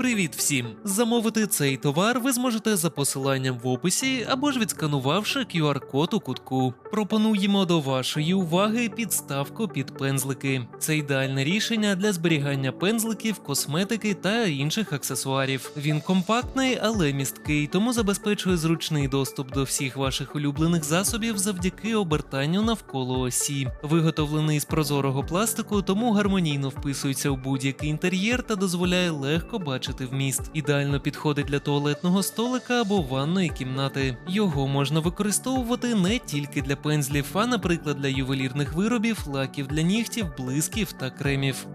Привіт всім! Замовити цей товар ви зможете за посиланням в описі або ж відсканувавши QR-код у кутку. Пропонуємо до вашої уваги підставку під пензлики. Це ідеальне рішення для зберігання пензликів, косметики та інших аксесуарів. Він компактний, але місткий, тому забезпечує зручний доступ до всіх ваших улюблених засобів завдяки обертанню навколо осі. Виготовлений з прозорого пластику, тому гармонійно вписується в будь-який інтер'єр та дозволяє легко бачити вміст. Ідеально підходить для туалетного столика або ванної кімнати. Його можна використовувати не тільки для пензлів, а, наприклад, для ювелірних виробів, лаків для нігтів, блисків та кремів.